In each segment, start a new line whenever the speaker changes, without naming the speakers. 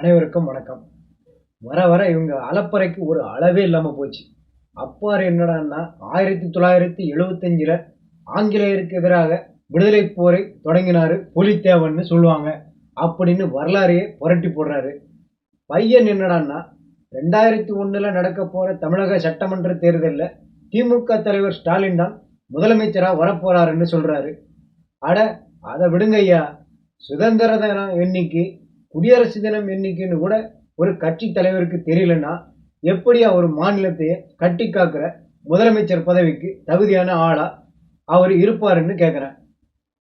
அனைவருக்கும் வணக்கம். வர வர இவங்க அலப்பறைக்கு ஒரு அளவே இல்லாமல் போச்சு. அப்பார் என்னடான்னா ஆயிரத்தி தொள்ளாயிரத்தி எழுபத்தஞ்சில் ஆங்கிலேயருக்கு எதிராக விடுதலை போரை தொடங்கினாரு புலித்தேவன்னு சொல்லுவாங்க. அப்படின்னு வரலாறையே புரட்டி போடுறாரு. பையன் என்னடான்னா ரெண்டாயிரத்தி ஒன்றில் நடக்க போகிற தமிழக சட்டமன்ற தேர்தலில் திமுக தலைவர் ஸ்டாலின் தான் முதலமைச்சராக வரப்போறாருன்னு சொல்கிறாரு அட அதை விடுங்க ஐயா சுதந்திர தினம் எண்ணிக்கை குடியரசு தினம் எண்ணிக்கைன்னு கூட ஒரு கட்சி தலைவருக்கு தெரியலன்னா எப்படியா ஒரு மாநிலத்தையே கட்டி காக்கிற முதலமைச்சர் பதவிக்கு தகுதியான ஆளா அவர் இருப்பாருன்னு கேட்குறேன்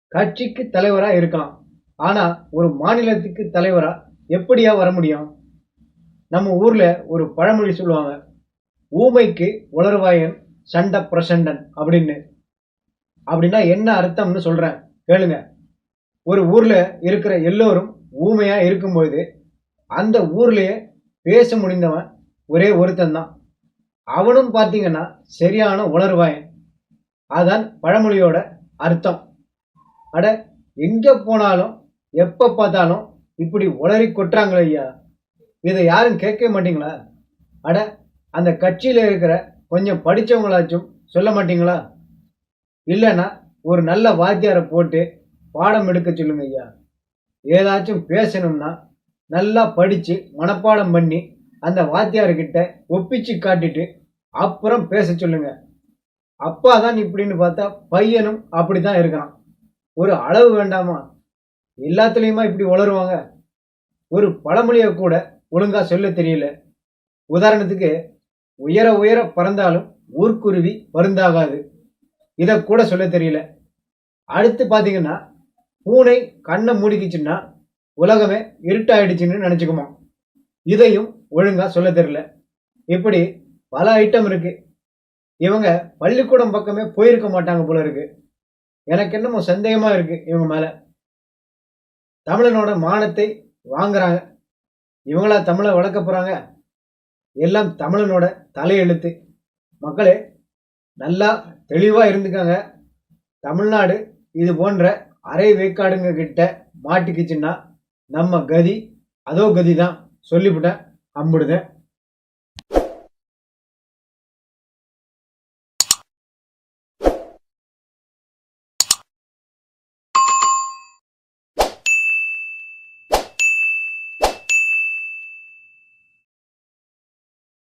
கட்சிக்கு தலைவராக இருக்கலாம். ஆனால் ஒரு மாநிலத்துக்கு தலைவராக எப்படியா வர முடியும்? நம்ம ஊரில் ஒரு பழமொழி சொல்லுவாங்க ஊமைக்கு உலர்வாயன் சண்ட பிரசண்டன் அப்படின்னு. அப்படின்னா என்ன அர்த்தம்னு சொல்கிறேன் கேளுங்க. ஒரு ஊரில் இருக்கிற எல்லோரும் ஊமையாக இருக்கும்பொழுது அந்த ஊர்லேயே பேச முடிந்தவன் ஒரே ஒருத்தன் தான் அவனும் பார்த்தீங்கன்னா சரியான உணர்வாயன் அதான் பழமொழியோட அர்த்தம். அட எங்கே போனாலும் எப்போ பார்த்தாலும் இப்படி உளறி கொட்டுறாங்களே ஐயா. இதை யாரும் கேட்க மாட்டீங்களா? அட அந்த கட்சியில் இருக்கிற கொஞ்சம் படிச்சவங்களாச்சும் சொல்ல மாட்டீங்களா? இல்லைன்னா ஒரு நல்ல வாத்தியாரை போட்டு பாடம் எடுக்க சொல்லுங்க ஐயா. ஏதாச்சும் பேசணும்னா நல்லா படித்து மனப்பாடம் பண்ணி அந்த வாத்தியார்கிட்ட ஒப்பிச்சு காட்டிட்டு அப்புறம் பேச சொல்லுங்க. அப்பா தான் இப்படின்னு பார்த்தா பையனும் அப்படி தான் இருக்கிறான். ஒரு அளவு வேண்டாமா? எல்லாத்துலேயுமா இப்படி வளருவாங்க ஒரு பழமொழியை கூட ஒழுங்காக சொல்ல தெரியல. உதாரணத்துக்கு உயர உயர பறந்தாலும் ஊர்க்குருவி பருந்தாகாது இதை கூட சொல்ல தெரியல. அடுத்து பார்த்தீங்கன்னா பூனை கண்ணை மூடிக்கிச்சுன்னா உலகமே இருட்டாயிடுச்சுன்னு நினச்சிக்குமா? இதையும் ஒழுங்காக சொல்ல தெரியல. இப்படி பல ஐட்டம் இருக்கு. இவங்க பள்ளிக்கூடம் பக்கமே போயிருக்க மாட்டாங்க போல இருக்கு. எனக்கு என்னமோ சந்தேகமா இருக்கு இவங்க மேல. தமிழனோட மானத்தை வாங்குறாங்க. இவங்களா தமிழை வளர்க்க போறாங்க. எல்லாம் தமிழனோட தலையெழுத்து. மக்களே நல்லா தெளிவாக இருந்துக்காங்க. தமிழ்நாடு இது போன்ற அரை வேக்காடுங்க கிட்ட மாட்டிக்கிச்சுன்னா நம்ம கதி அதோ கதி தான் சொல்லிவிட்டேன் அம்பிடுதேன்